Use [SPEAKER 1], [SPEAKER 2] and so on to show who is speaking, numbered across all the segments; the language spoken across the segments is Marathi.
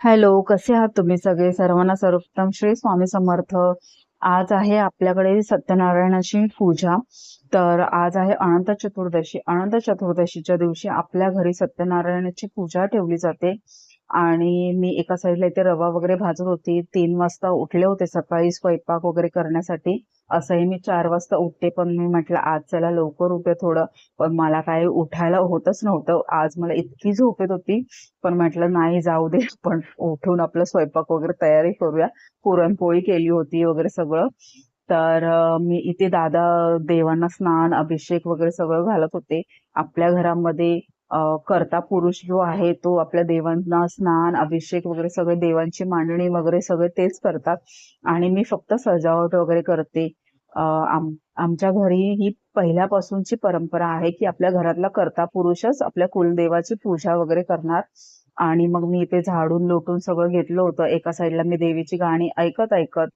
[SPEAKER 1] हॅलो कसे आहात तुम्ही सगळे? सर्वांना सर्वोत्तम श्री स्वामी समर्थ. आज आहे आपल्याकडे सत्यनारायणाची पूजा. तर आज आहे अनंत चतुर्दशी. अनंत चतुर्दशीच्या दिवशी आपल्या घरी सत्यनारायणाची पूजा ठेवली जाते. आणि मी एका साईडला इथे रवा वगैरे भाजत होती. तीन वाजता उठले होते सकाळी स्वयंपाक वगैरे करण्यासाठी. असंही मी चार वाजता उठते पण मी म्हटलं आज चला लवकर उठे थोडं. पण मला काही उठायला होतच नव्हतं. आज मला इतकी झोप येत होती. पण म्हटलं नाही जाऊ दे. पण उठून आपलं स्वयंपाक वगैरे तयारी करूया. पुरणपोळी केली होती वगैरे सगळं. तर मी इथे दादा देवांना स्नान अभिषेक वगैरे सगळं घालत होते. आपल्या घरामध्ये कर्ता पुरुष जो आहे तो आपल्या देवांना स्नान अभिषेक वगैरे सगळे देवांची मांडणी वगैरे सगळे तेच करतात. आणि मी फक्त सजावट वगैरे करते. आमच्या घरी ही पहिल्यापासूनची परंपरा आहे की आपल्या घरातला कर्ता पुरुषच आपल्या कुलदेवाची पूजा वगैरे करणार. आणि मग मी इथे झाडून लोटून सगळं घेतलं होतं. एका साईडला मी देवीची गाणी ऐकत ऐकत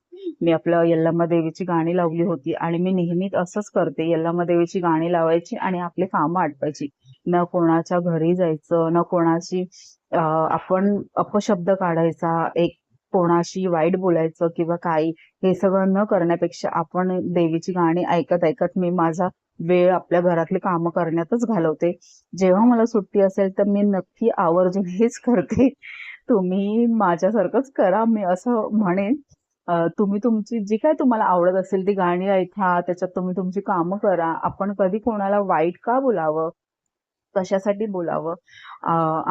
[SPEAKER 1] मी आपलं यल्लम्मा देवीची गाणी लावली होती. आणि मी नेहमीच असंच करते. यल्लम्मा देवीची गाणी लावायची आणि आपली कामं आटवायची न कोणाच्या घरी जायचं न कोणाशी आपण अपशब्द काढायचा एक कोणाशी वाईट बोलायचं किंवा काही हे सगळं न करण्यापेक्षा आपण देवीची गाणी ऐकत ऐकत मी माझा वेळ आपल्या घरातली कामं करण्यातच घालवते. जेव्हा मला सुट्टी असेल तर मी नक्की आवर्जून हेच करते. तुम्ही माझ्यासारखंच करा मी असं म्हणेन. तुम्ही तुमची जी काय तुम्हाला आवडत असेल ती गाणी ऐका त्याच्यात तुम्ही तुमची कामं करा. आपण कधी कोणाला वाईट का बोलावं? कशासाठी बोलावं.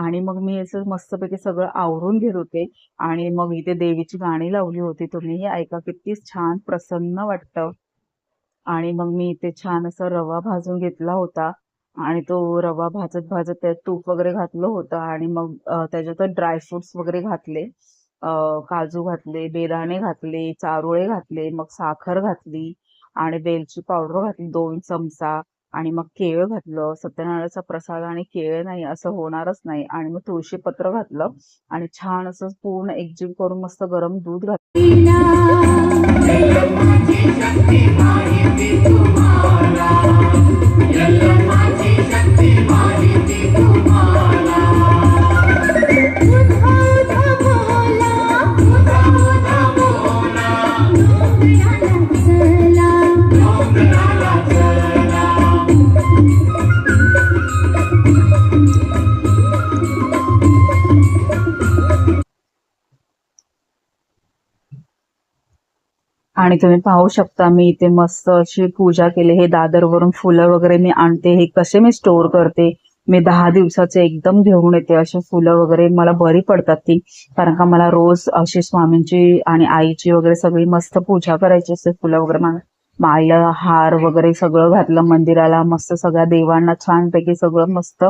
[SPEAKER 1] आणि मग मी असं मस्तपैकी सगळं आवरून घेत होते. आणि मग इथे देवीची गाणी लावली होती. तुम्हीही ऐका किती छान प्रसन्न वाटतं. आणि मग मी इथे छान असा रवा भाजून घेतला होता. आणि तो रवा भाजत भाजत त्यात तूप वगैरे घातलं होतं. आणि मग त्याच्यात ड्रायफ्रुट्स वगैरे घातले. काजू घातले बेदाणे घातले चारोळे घातले मग साखर घातली. आणि वेलची पावडर घातली दोन चमचा. आणि मग केळ घातलं सत्यनारायणाचा प्रसाद आणि केळ नाही असं होणारच नाही. आणि मग तुळशी पत्र घातलं आणि छान असं पूर्ण एकजीव करून मस्त गरम दूध घातलं. आणि तुम्ही पाहू शकता मी इथे मस्त अशी पूजा केली. हे दादरवरून फुलं वगैरे मी आणते. हे कसे मी स्टोअर करते. मी दहा दिवसाचे एकदम घेऊन येते अशी फुलं वगैरे. मला बरी पडतात ती. कारण का मला रोज अशी स्वामींची आणि आईची वगैरे सगळी मस्त पूजा करायची असते फुलं वगैरे मला माळीला हार वगैरे सगळं घातलं मंदिराला मस्त सगळ्या देवांना छानपैकी सगळं मस्त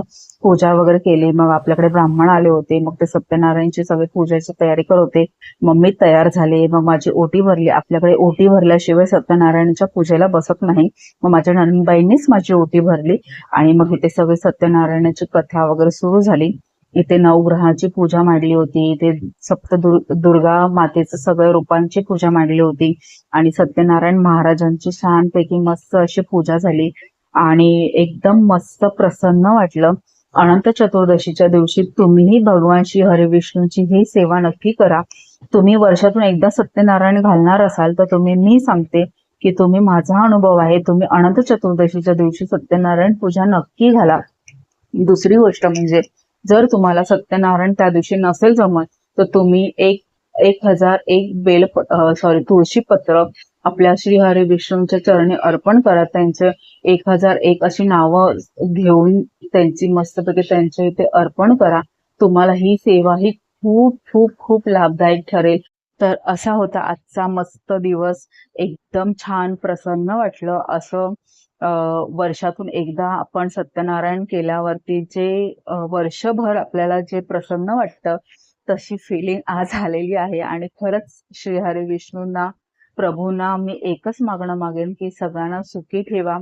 [SPEAKER 1] पूजा वगैरे केली. मग आपल्याकडे ब्राह्मण आले होते. मग ते सत्यनारायणची सगळी पूजेची तयारी करत होते. मग मी तयार झाले. मग माझी ओटी भरली. आपल्याकडे ओटी भरल्याशिवाय सत्यनारायणच्या पूजेला बसत नाही. मग माझ्या नंदबाईंनीच माझी ओटी भरली आणि मग इथे सगळी सत्यनारायणाची कथा वगैरे सुरू झाली. इथे नवग्रहाची पूजा मांडली होती. इथे सप्त दुर्गा मातेचं सगळ्या रूपांची पूजा मांडली होती. आणि सत्यनारायण महाराजांची छानपैकी मस्त अशी पूजा झाली. आणि एकदम मस्त प्रसन्न वाटलं. अनंत चतुर्दशीच्या दिवशी तुम्हीही भगवान श्री हरी विष्णूची ही सेवा नक्की करा. तुम्ही वर्षातून एकदा सत्यनारायण घालणार असाल तर तुम्ही मी सांगते की तुम्ही माझा अनुभव आहे. तुम्ही अनंत चतुर्दशीच्या दिवशी सत्यनारायण पूजा नक्की घाला. दुसरी गोष्ट म्हणजे जर तुम्हाला सत्यनारायण त्या दिवशी नसेल जमत तर तुम्ही एक एक हजार एक बेल सॉरी तुळशी पत्र आपल्या श्री हरी विष्णूंच्या चरणी अर्पण करा. त्यांचे एक हजार एक अशी नावं घेऊन त्यांची मस्तपैकी त्यांच्या इथे अर्पण करा. तुम्हाला ही सेवा ही खूप खूप खूप लाभदायक ठरेल. तर असा होता आजचा मस्त दिवस. एकदम छान प्रसन्न वाटलं. असं वर्षातून एकदा आपण सत्यनारायण केल्यावरती जे वर्षभर आपल्याला जे प्रसन्न वाटतं तशी फिलिंग आज आलेली आहे. आणि खरंच श्रीहरी विष्णूंना प्रभूंना मी एकच मागणं मागेन की सगळ्यांना सुखी ठेवा.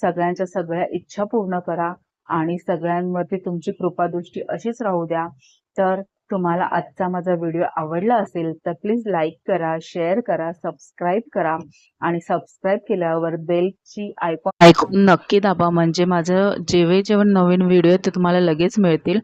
[SPEAKER 1] सगळ्यांच्या सगळ्या इच्छा पूर्ण करा. आणि सगळ्यांवरती तुमची कृपादृष्टी अशीच राहू द्या. तर तुम्हाला आजचा माझा व्हिडिओ आवडला असेल तर प्लीज लाईक करा शेअर करा सबस्क्राईब करा आणि सबस्क्राईब केल्यावर बेलची आयकॉन आयकॉन नक्की दाबा. म्हणजे माझं जेव्हा जेव्हा नवीन व्हिडिओ ते तुम्हाला लगेच मिळतील.